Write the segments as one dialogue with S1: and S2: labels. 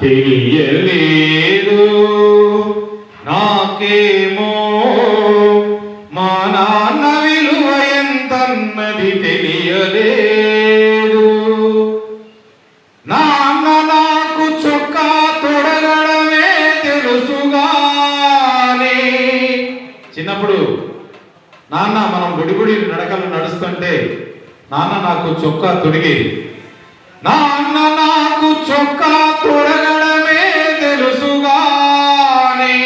S1: తెలియలేదు నాకేమో మా నాన్న విలువ ఎంతన్నది తెలియలేదు. నాన్న నాకు చొక్కా తొడగడమే తెలుసుగానే. చిన్నప్పుడు నాన్న మనం గుడిగుడి నడకలు నడుస్తుంటే నాన్న నాకు చొక్కా తొడిగేది. నాన్న నాకు చొక్కా తొడగడమే తెలుసుగాని.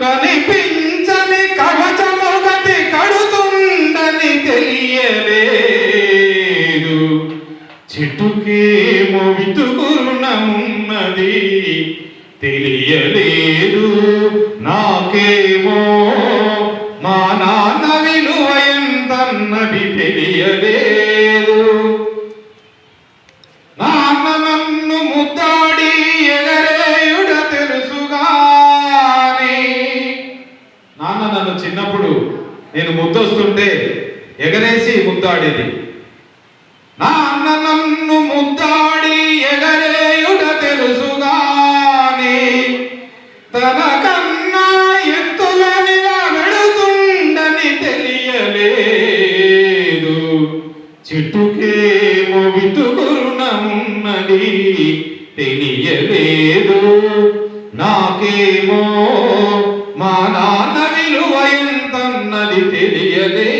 S1: కనిపించని కవచమొకటి కడుతుందని తెలియలేదు. చెట్టుకేమో వితుకురుణమున్నది తెలియలేదు. నాకేమో మా నాన్న విలువ ఎంతన్నది తెలియలేదు. ఎగరేసి ముద్దాడేది. నా అన్న నన్ను ముద్దాడి ఎగరేయుట తెలుసుగాని తన కన్నా ఎత్తులని వెళుతుండని తెలియలేదు. చెట్టుకేమో వితుకురుణమున్నది తెలియలేదు. నాకేమో మా నాన్న విలువ ఎంతన్నది తెలియలేదు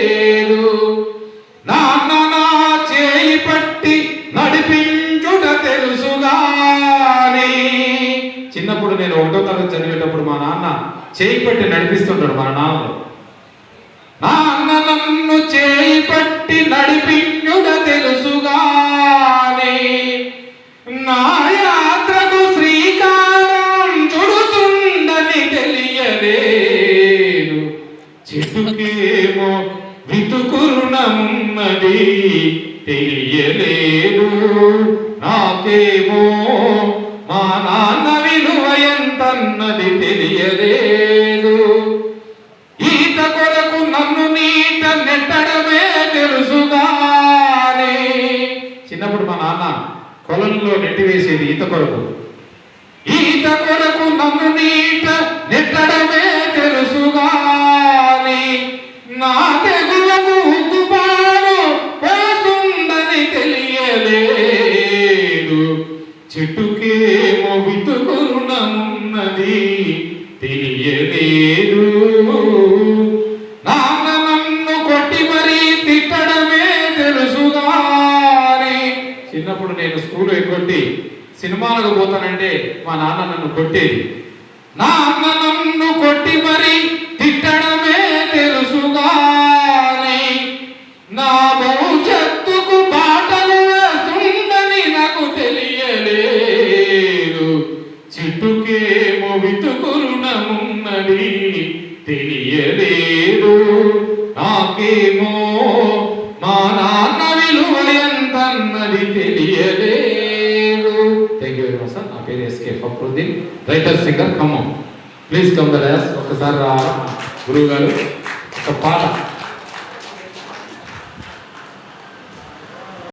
S1: చిన్నప్పుడు నేను ఒకటో తరగతి చదివేటప్పుడు మా నాన్న చేయి పట్టి నడిపిస్తుంటాడు మా నాన్న నాన్న నన్ను చేయి పట్టి నడిపించుట తెలుసుగానే. నా యాత్రకు శ్రీకారం చుడుతుందని తెలియలేదు. చెట్టుకేమో వితుకురుణమున్నది తెలియలేదు. నాకేమో మా నాన్న విలువ తెలియలేదు. ఈత కొరకు నన్ను నీట నెట్టడమే తెలుసుగానే. చిన్నప్పుడు మా నాన్న కొలంలో నెట్టి వేసేది ఈత కొరకు. ఈత కొరకు నన్ను నీట నెట్టడమే తెలుసుగాని. నా తెగులకు ఉక్కుపాలు పోతుందని తెలియలేదు. చెట్టుకేమో వితుకురుణమున్నది తెలియలేదు. నాన్న నన్ను కొట్టి మరీ తిట్టడమే తెలుసుగాని చిన్నప్పుడు నేను స్కూల్ కొట్టి సినిమాలకు పోతానంటే మా నాన్న నన్ను కొట్టేది. నాన్న నన్ను కొట్టి మరి తిట్టడమే తెలుసు వితుకురుణమున్నది తెలియలేదు. నాకేమో మా నాన్న విలువ ఎంతన్నది తెలియలేదు. Thank you very much sir నా పేరు SK Fakruddin. Writer singer Khammam please come the dais ఒకసారి గురువు గారు ఒక పాట.